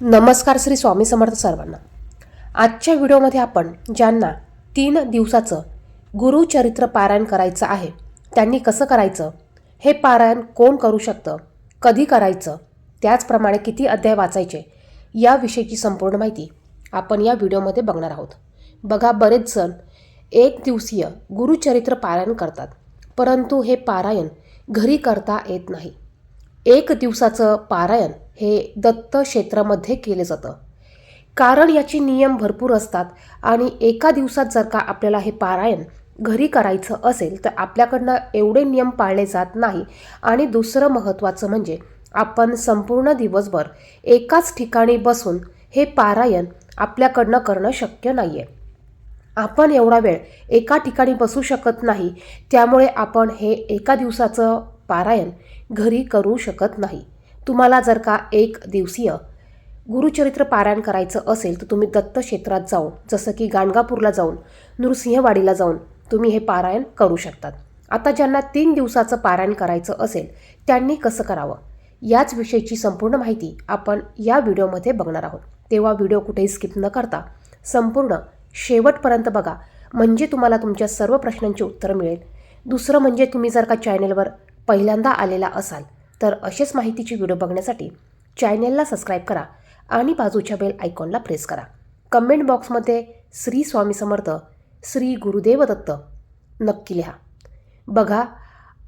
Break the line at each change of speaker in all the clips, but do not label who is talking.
नमस्कार श्री स्वामी समर्थ सर्वांना. आजच्या व्हिडिओमध्ये आपण ज्यांना तीन दिवसाचं गुरुचरित्र पारायण करायचं आहे त्यांनी कसं करायचं हे पारायण कोण करू शकतं कधी करायचं त्याचप्रमाणे किती अध्याय वाचायचे याविषयीची संपूर्ण माहिती आपण या व्हिडिओमध्ये बघणार आहोत. बघा बरेच जण एक दिवसीय गुरुचरित्र पारायण करतात परंतु हे पारायण घरी करता येत नाही. एक दिवसाचं पारायण हे दत्त क्षेत्रामध्ये केलं जातं. कारण याचे नियम भरपूर असतात आणि एका दिवसात जर का आपल्याला हे पारायण घरी करायचं असेल तर आपल्याकडनं एवढे नियम पाळले जात नाही. आणि दुसरं महत्त्वाचं म्हणजे आपण संपूर्ण दिवसभर एकाच ठिकाणी बसून हे पारायण आपल्याकडनं करणं शक्य नाही आहे आपण एवढा वेळ एका ठिकाणी बसू शकत नाही त्यामुळे आपण हे एका दिवसाचं पारायण घरी करू शकत नाही. तुम्हाला जर का एक दिवसीय गुरुचरित्र पारायण करायचं असेल तर तुम्ही दत्त क्षेत्रात जाऊन जसं की गाणगापूरला जाऊन नृसिंहवाडीला जाऊन तुम्ही हे पारायण करू शकतात. आता ज्यांना तीन दिवसाचं पारायण करायचं असेल त्यांनी कसं करावं? याच विषयीची संपूर्ण माहिती आपण या व्हिडिओमध्ये बघणार आहोत. तेव्हा व्हिडिओ कुठेही स्किप न करता संपूर्ण शेवटपर्यंत बघा. म्हणजे तुम्हाला तुमच्या सर्व प्रश्नांची उत्तरं मिळेल. दुसरं म्हणजे तुम्ही जर का चॅनेलवर पहिल्यांदा आलेला असाल तर असेच माहितीची व्हिडिओ बघण्यासाठी चॅनेलला सबस्क्राईब करा आणि बाजूच्या बेल आयकॉनला प्रेस करा. कमेंट बॉक्समध्ये श्री स्वामी समर्थ श्री गुरुदेव दत्त नक्की लिहा. बघा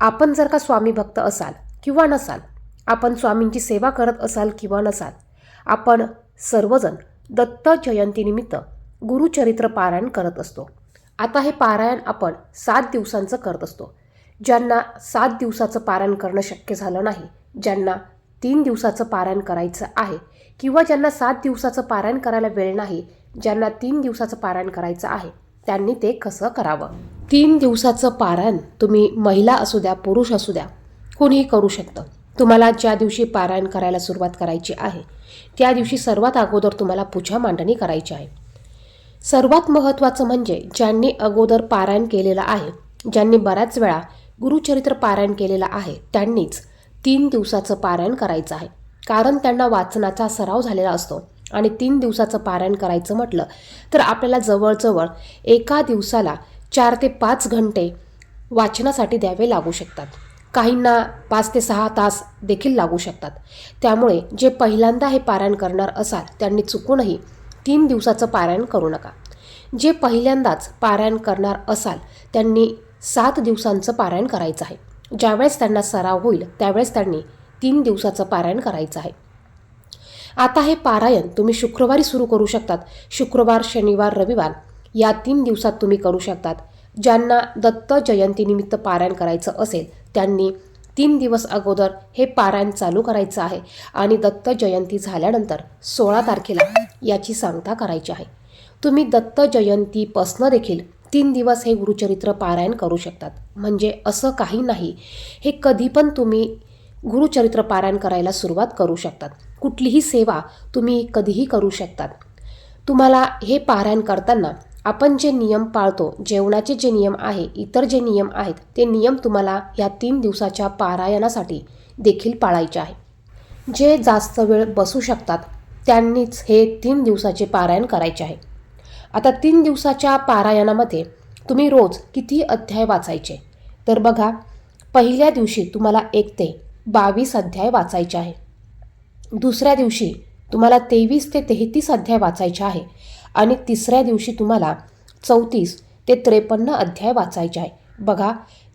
आपण जर का स्वामी भक्त असाल किंवा नसाल आपण स्वामींची सेवा करत असाल किंवा नसाल आपण सर्वजण दत्त जयंतीनिमित्त गुरुचरित्र पारायण करत असतो. आता हे पारायण आपण सात दिवसांचं करत असतो. ज्यांना सात दिवसाचं पारायण करणं शक्य झालं नाही ज्यांना तीन दिवसाचं पारायण करायचं आहे किंवा ज्यांना सात दिवसाचं पारायण करायला वेळ नाही ज्यांना तीन दिवसाचं पारायण करायचं आहे त्यांनी ते कसं करावं? तीन दिवसाचं पारायण तुम्ही महिला असू द्या पुरुष असू द्या कोणीही करू शकतं. तुम्हाला ज्या दिवशी पारायण करायला सुरुवात करायची आहे त्या दिवशी सर्वात अगोदर तुम्हाला पूजा मांडणी करायची आहे. सर्वात महत्त्वाचं म्हणजे ज्यांनी अगोदर पारायण केलेलं आहे ज्यांनी बऱ्याच वेळा गुरुचरित्र पारायण केलेलं आहे. त्यांनीच तीन दिवसाचं पारायण करायचं आहे. कारण त्यांना वाचनाचा सराव झालेला असतो आणि तीन दिवसाचं पारायण करायचं म्हटलं तर आपल्याला जवळजवळ एका दिवसाला चार ते पाच घंटे वाचनासाठी द्यावे लागू शकतात. काहींना पाच ते सहा तास देखील लागू शकतात. त्यामुळे जे पहिल्यांदा हे पारायण करणार असाल त्यांनी चुकूनही तीन दिवसाचं पारायण करू नका. जे पहिल्यांदाच पारायण करणार असाल त्यांनी सात दिवसांचं पारायण करायचं आहे. ज्यावेळेस त्यांना सराव होईल त्यावेळेस त्यांनी तीन दिवसाचं पारायण करायचं आहे. आता हे पारायण तुम्ही शुक्रवारी सुरू करू शकतात. शुक्रवार शनिवार रविवार या तीन दिवसात तुम्ही करू शकतात. ज्यांना दत्त जयंतीनिमित्त पारायण करायचं असेल त्यांनी तीन दिवस अगोदर हे पारायण चालू करायचं आहे आणि दत्त जयंती झाल्यानंतर सोळा तारखेला याची सांगता करायची आहे. तुम्ही दत्त जयंतीपासनं देखील तीन दिवस हे गुरुचरित्र पारायण करू शकतात. म्हणजे असं काही नाही. हे कधी पण तुम्ही गुरुचरित्र पारायण करायला सुरुवात करू शकतात. कुठलीही सेवा तुम्ही कधीही करू शकतात. तुम्हाला हे पारायण करताना आपण जे नियम पाळतो जेवणाचे जे नियम आहे इतर जे नियम आहेत ते नियम तुम्हाला या तीन दिवसाच्या पारायणासाठी देखील पाळायचे आहे. जे जास्त वेळ बसू शकतात त्यांनीच हे तीन दिवसाचे पारायण करायचे आहे. आता तीन दिवसाच्या पारायणामध्ये तुम्ही रोज किती अध्याय वाचायचे? तर बघा पहिल्या दिवशी तुम्हाला एक ते बावीस अध्याय वाचायचे आहे. दुसऱ्या दिवशी तुम्हाला तेवीस ते तेहतीस अध्याय वाचायचे आहे. आणि तिसऱ्या दिवशी तुम्हाला चौतीस ते त्रेपन्न अध्याय वाचायचे आहे. बघा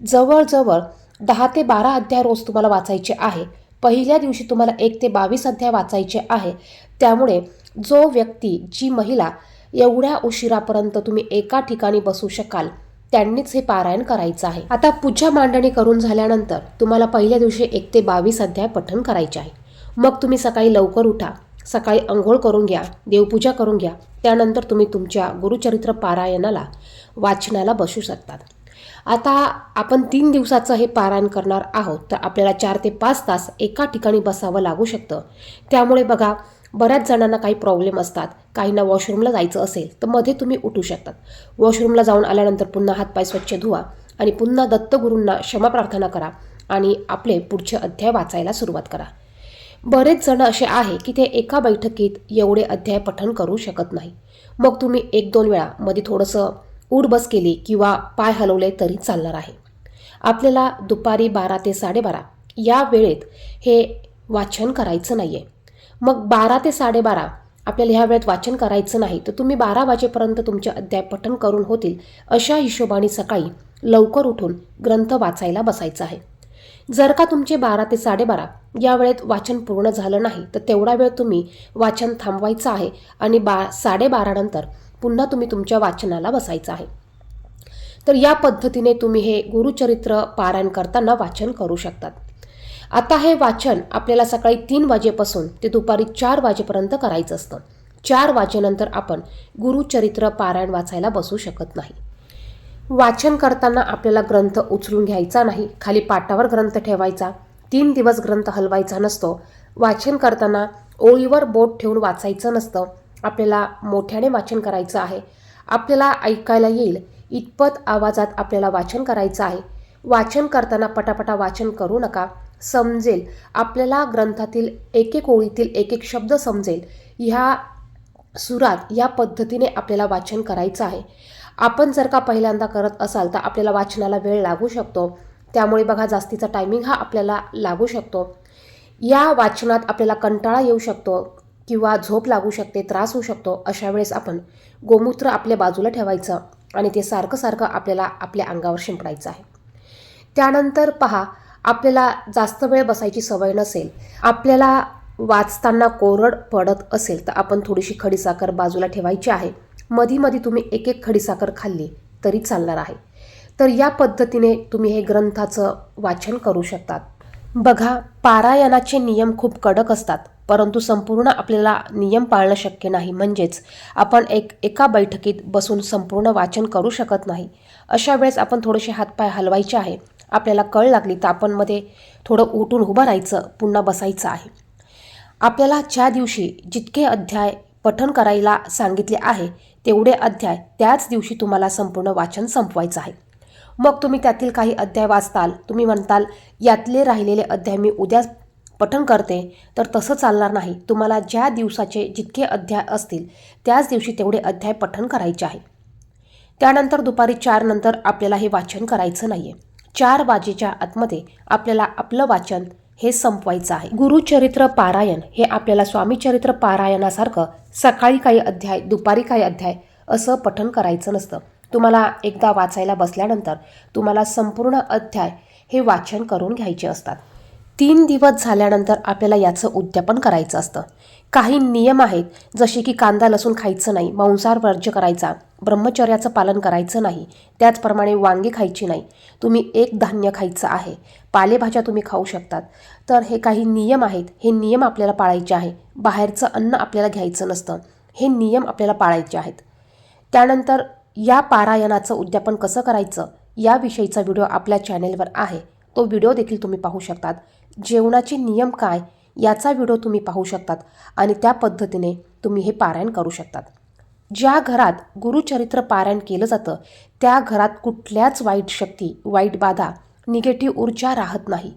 जवळजवळ दहा ते बारा अध्याय रोज तुम्हाला वाचायचे आहे. पहिल्या दिवशी तुम्हाला एक ते बावीस अध्याय वाचायचे आहे. त्यामुळे जो व्यक्ती जी महिला एवढ्या उशिरापर्यंत तुम्ही एका ठिकाणी बसू शकाल. त्यांनीच हे पारायण करायचं आहे. आता पूजा मांडणी करून झाल्यानंतर तुम्हाला पहिल्या दिवशी एक ते बावीस अध्याय पठण करायचे आहे. मग तुम्ही सकाळी लवकर उठा. सकाळी अंघोळ करून घ्या देवपूजा करून घ्या. त्यानंतर तुम्ही तुमच्या गुरुचरित्र पारायणाला वाचनाला बसू शकतात. आता आपण तीन दिवसाचं हे पारायण करणार आहोत. तर आपल्याला चार ते पाच तास एका ठिकाणी बसावं लागू शकतं. त्यामुळे बघा बऱ्याच जणांना काही प्रॉब्लेम असतात. काहींना वॉशरूमला जायचं असेल तर मध्ये तुम्ही उठू शकतात. वॉशरूमला जाऊन आल्यानंतर पुन्हा हातपाय स्वच्छ धुवा आणि पुन्हा दत्तगुरूंना क्षमा प्रार्थना करा आणि आपले पुढचे अध्याय वाचायला सुरुवात करा. बरेच जण असे आहे की ते एका बैठकीत एवढे अध्याय पठण करू शकत नाही. मग तुम्ही एक दोन वेळा मध्ये थोडंसं उडबस केली किंवा पाय हलवले तरी चालणार आहे. आपल्याला दुपारी बारा ते साडेबारा या वेळेत हे वाचन करायचं नाही आहे मग बारा ते साडेबारा आपल्याला ह्या वेळेत वाचन करायचं नाही तर तुम्ही बारा वाजेपर्यंत तुमचे अध्याय पठण करून होतील. अशा हिशोबाने सकाळी लवकर उठून ग्रंथ वाचायला बसायचं आहे. जर का तुमचे बारा ते साडेबारा या वेळेत वाचन पूर्ण झालं नाही तर तेवढा वेळ तुम्ही वाचन थांबवायचं आहे आणि बा साडेबारानंतर पुन्हा तुम्ही तुमच्या वाचनाला बसायचं आहे. तर या पद्धतीने तुम्ही हे गुरुचरित्र पारायण करताना वाचन करू शकतात. आता हे वाचन आपल्याला सकाळी तीन वाजेपासून ते दुपारी चार वाजेपर्यंत करायचं असतं. चार वाजेनंतर आपण गुरुचरित्र पारायण वाचायला बसू शकत नाही. वाचन करताना आपल्याला ग्रंथ उचलून घ्यायचा नाही खाली पाटावर ग्रंथ ठेवायचा तीन दिवस ग्रंथ हलवायचा नसतो. वाचन करताना ओळीवर बोट ठेवून वाचायचं नसतं. आपल्याला मोठ्याने वाचन करायचं आहे. आपल्याला ऐकायला येईल. इतपत आवाजात आपल्याला वाचन करायचं आहे. वाचन करताना पटापटा वाचन करू नका. समजेल. आपल्याला ग्रंथातील एक एक ओळीतील एक एक शब्द समजेल. ह्या सुरात या पद्धतीने आपल्याला वाचन करायचं आहे. आपण जर का पहिल्यांदा करत असाल तर आपल्याला वाचनाला वेळ लागू शकतो. त्यामुळे बघा जास्तीचा टायमिंग हा आपल्याला लागू शकतो. या वाचनात आपल्याला कंटाळा येऊ शकतो किंवा झोप लागू शकते त्रास होऊ शकतो अशा वेळेस आपण गोमूत्र आपल्या बाजूला ठेवायचं आणि ते सारखं सारखं आपल्याला आपल्या अंगावर शिंपडायचं आहे. त्यानंतर पहा आपल्याला जास्त वेळ बसायची सवय नसेल आपल्याला वाचताना कोरड पडत असेल तर आपण थोडीशी खडीसाखर बाजूला ठेवायची आहे. मधी मधी तुम्ही एक एक खडीसाखर खाल्ली तरी चालणार आहे. तर या पद्धतीने तुम्ही हे ग्रंथाचं वाचन करू शकतात. बघा पारायणाचे नियम खूप कडक असतात परंतु संपूर्ण आपल्याला नियम पाळणं शक्य नाही. म्हणजेच आपण एक एका बैठकीत बसून संपूर्ण वाचन करू शकत नाही. अशा वेळेस आपण थोडेसे हातपाय हलवायचे आहे. आपल्याला कळ लागली तर आपण मध्ये थोडं उठून उभं राहायचं पुन्हा बसायचं आहे. आपल्याला ज्या दिवशी जितके अध्याय पठण करायला सांगितले आहे तेवढे अध्याय त्याच दिवशी तुम्हाला संपूर्ण वाचन संपवायचं आहे. मग तुम्ही त्यातील काही अध्याय वाचताल तुम्ही म्हणताल यातले राहिलेले अध्याय मी उद्या पठण करते. तर तसं चालणार नाही. तुम्हाला ज्या दिवसाचे जितके अध्याय असतील त्याच दिवशी तेवढे अध्याय पठण करायचे आहे. त्यानंतर दुपारी चारनंतर आपल्याला हे वाचन करायचं नाही आहे चार वाजेच्या आतमध्ये आपल्याला आपलं वाचन हे संपवायचं आहे. गुरुचरित्र पारायण हे आपल्याला स्वामीचरित्र पारायणासारखं सकाळी काही अध्याय दुपारी काही अध्याय असं पठण करायचं नसतं. तुम्हाला एकदा वाचायला बसल्यानंतर तुम्हाला संपूर्ण अध्याय हे वाचन करून घ्यायचे असतात. तीन दिवस झाल्यानंतर आपल्याला याचं उद्यापन करायचं असतं. काही नियम आहेत जसे की कांदा लसूण खायचं नाही मांसाहार वर्ज्य करायचा ब्रह्मचर्याचं पालन करायचं नाही त्याचप्रमाणे वांगी खायची नाही. तुम्ही एक धान्य खायचं आहे पालेभाज्या तुम्ही खाऊ शकतात. तर हे काही नियम आहेत हे नियम आपल्याला पाळायचे आहे. बाहेरचं अन्न आपल्याला घ्यायचं नसतं हे नियम आपल्याला पाळायचे आहेत. त्यानंतर या पारायणाचं उद्यापन कसं करायचं याविषयीचा व्हिडिओ आपल्या चॅनेलवर आहे. तो व्हिडिओ देखील तुम्ही पाहू शकतात. जेवणाचे नियम काय याचा व्हिडिओ तुम्ही पाहू शकतात आणि त्या पद्धतीने तुम्ही हे पारायण करू शकतात. ज्या घरात गुरुचरित्र पारायण केलं जातं त्या घरात कुठल्याच वाईट शक्ती वाईट बाधा निगेटिव्ह ऊर्जा राहत नाही.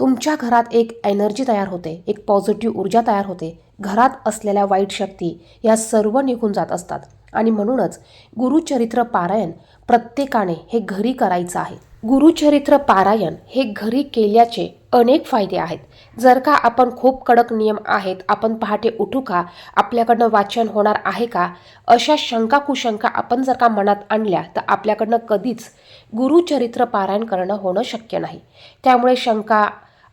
तुमच्या घरात एक एनर्जी तयार होते एक पॉझिटिव्ह ऊर्जा तयार होते. घरात असलेल्या वाईट शक्ती या सर्व निघून जात असतात. आणि म्हणूनच गुरुचरित्र पारायण प्रत्येकाने हे घरी करायचं आहे. गुरुचरित्र पारायण हे घरी केल्याचे अनेक फायदे आहेत. जर का आपण खूप कडक नियम आहेत आपण पहाटे उठू का आपल्याकडनं वाचन होणार आहे का अशा शंका कुशंका आपण जर का मनात आणल्या तर आपल्याकडनं कधीच गुरुचरित्र पारायण करणं होणं शक्य नाही. त्यामुळे शंका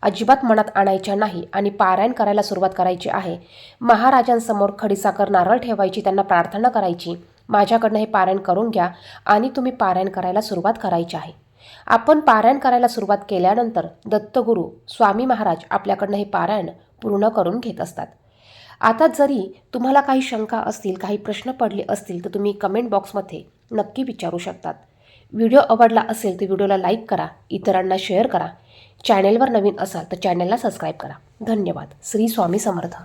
अजिबात मनात आणायच्या नाही आणि पारायण करायला सुरुवात करायची आहे. महाराजांसमोर खडीसाखर नारळ ठेवायची त्यांना प्रार्थना करायची माझ्याकडनं हे पारायण करून घ्या आणि तुम्ही पारायण करायला सुरुवात करायची आहे. आपण पारायण करायला सुरुवात केल्यानंतर दत्तगुरू स्वामी महाराज आपल्याकडनं हे पारायण पूर्ण करून घेत असतात. आता जरी तुम्हाला काही शंका असतील काही प्रश्न पडले असतील तर तुम्ही कमेंट बॉक्समध्ये नक्की विचारू शकतात. व्हिडिओ आवडला असेल तर व्हिडिओला लाईक करा इतरांना शेअर करा. चॅनेलवर नवीन असाल तर चॅनेलला सबस्क्राईब करा. धन्यवाद. श्री स्वामी समर्थ.